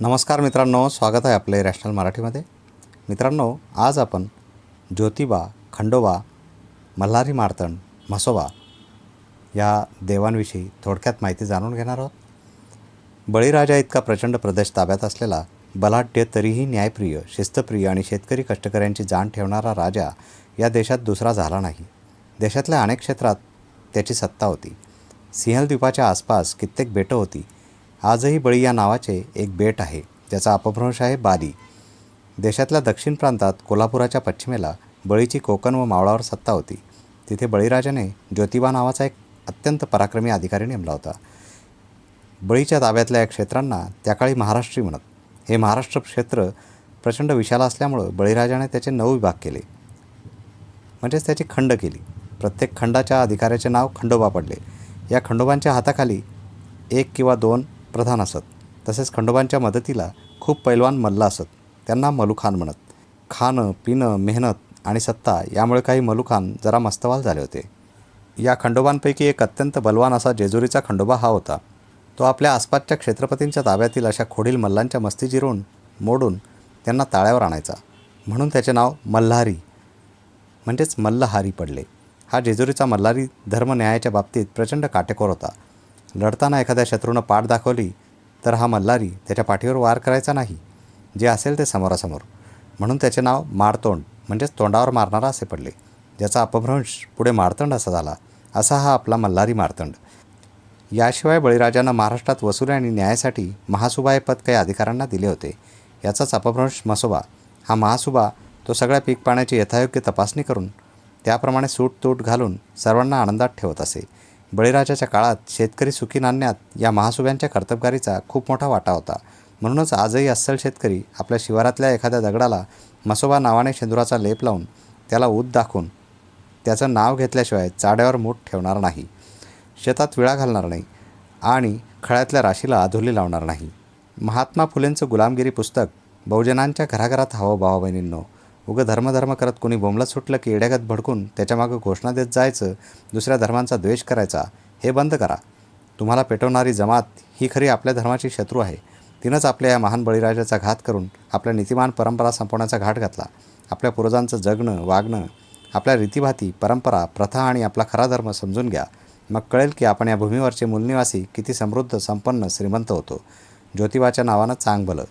नमस्कार मित्रांनो स्वागत आहे आपले रॅशनल मराठीमध्ये. मित्रांनो आज आपण ज्योतिबा खंडोबा मल्हारी मार्तंड म्हसोबा या देवांविषयी थोडक्यात माहिती जाणून घेणार आहोत. बळीराजा इतका प्रचंड प्रदेश ताब्यात असलेला बलाढ्य तरीही न्यायप्रिय शिस्तप्रिय आणि शेतकरी कष्टकऱ्यांची जाण ठेवणारा राजा या देशात दुसरा झाला नाही. देशातल्या अनेक क्षेत्रात त्याची सत्ता होती. सिंहलद्वीपाच्या आसपास कित्येक बेटं होती. आजही बळी या नावाचे एक बेट आहे ज्याचा अपभ्रंश आहे बाली. देशातल्या दक्षिण प्रांतात कोल्हापुराच्या पश्चिमेला बळीची कोकण व मावळावर सत्ता होती. तिथे बळीराजाने ज्योतिबा नावाचा एक अत्यंत पराक्रमी अधिकारी नेमला होता. बळीच्या ताब्यातल्या या क्षेत्रांना त्या काळी महाराष्ट्री म्हणत. हे महाराष्ट्र क्षेत्र प्रचंड विशाल असल्यामुळं बळीराजाने त्याचे नऊ विभाग केले. म्हणजेच त्याची खंड केली. प्रत्येक खंडाच्या अधिकाऱ्याचे नाव खंडोबा पडले. या खंडोबांच्या हाताखाली एक किंवा दोन प्रधान असत. तसेच खंडोबांच्या मदतीला खूप पैलवान मल्ल असत. त्यांना मलुखान म्हणत. खाणं पिणं मेहनत आणि सत्ता यामुळे काही मलुखान जरा मस्तवाल झाले होते. या खंडोबांपैकी एक अत्यंत बलवान असा जेजुरीचा खंडोबा हा होता. तो आपल्या आसपासच्या क्षेत्रपतींच्या ताब्यातील अशा खोडील मल्लांच्या मस्ती जिरून मोडून त्यांना ताळ्यावर आणायचा. म्हणून त्याचे नाव मल्हारी म्हणजेच मल्लहारी पडले. हा जेजुरीचा मल्हारी धर्मन्यायाच्या बाबतीत प्रचंड काटेकोर होता. लढताना एखाद्या शत्रूनं पाठ दाखवली तर हा मल्हारी त्याच्या पाठीवर वार करायचा नाही. जे असेल ते समोरासमोर. म्हणून त्याचे नाव मारतोंड म्हणजेच तोंडावर मारणारा असे पडले. ज्याचा अपभ्रंश पुढे मारतंड असा झाला. असा हा आपला मल्हारी मारतंड. याशिवाय बळीराजानं महाराष्ट्रात वसुली आणि न्यायासाठी महासुबा हे पद काही अधिकाऱ्यांना दिले होते. याचाच अपभ्रंश मसोबा. हा महासुबा तो सगळ्या पीक पाण्याची यथायोग्य तपासणी करून त्याप्रमाणे सूट तूट घालून सर्वांना आनंदात ठेवत असे. बळीराजाच्या काळात शेतकरी सुखी नाण्यात या महासुब्यांच्या कर्तबगारीचा खूप मोठा वाटा होता. म्हणूनच आजही अस्सल शेतकरी आपल्या शिवारातल्या एखाद्या दगडाला मसोबा नावाने शेंदुराचा लेप लावून त्याला ऊत दाखवून त्याचं नाव घेतल्याशिवाय चाड्यावर मूठ ठेवणार नाही. शेतात विळा घालणार नाही आणि खळ्यातल्या राशीला आधुली लावणार नाही. महात्मा फुलेंचं गुलामगिरी पुस्तक बहुजनांच्या घराघरात हवं भावा बहिणींनो. उगं धर्मधर्म करत कोणी बोंबला सुटलं की येड्यागत भडकून त्याच्यामागं घोषणा देत जायचं दुसऱ्या धर्मांचा द्वेष करायचा हे बंद करा. तुम्हाला पेटवणारी जमात ही खरी आपल्या धर्माची शत्रू आहे. तिनंच आपल्या या महान बळीराजाचा घात करून आपल्या नीतिमान परंपरा संपवण्याचा घाट घातला. आपल्या पूर्वजांचं जगणं वागणं आपल्या रीतीभाती परंपरा प्रथा आणि आपला खरा धर्म समजून घ्या. मग कळेल की आपण या भूमीवरचे मूलनिवासी किती समृद्ध संपन्न श्रीमंत होतो. ज्योतिबाच्या नावानं चांग भलं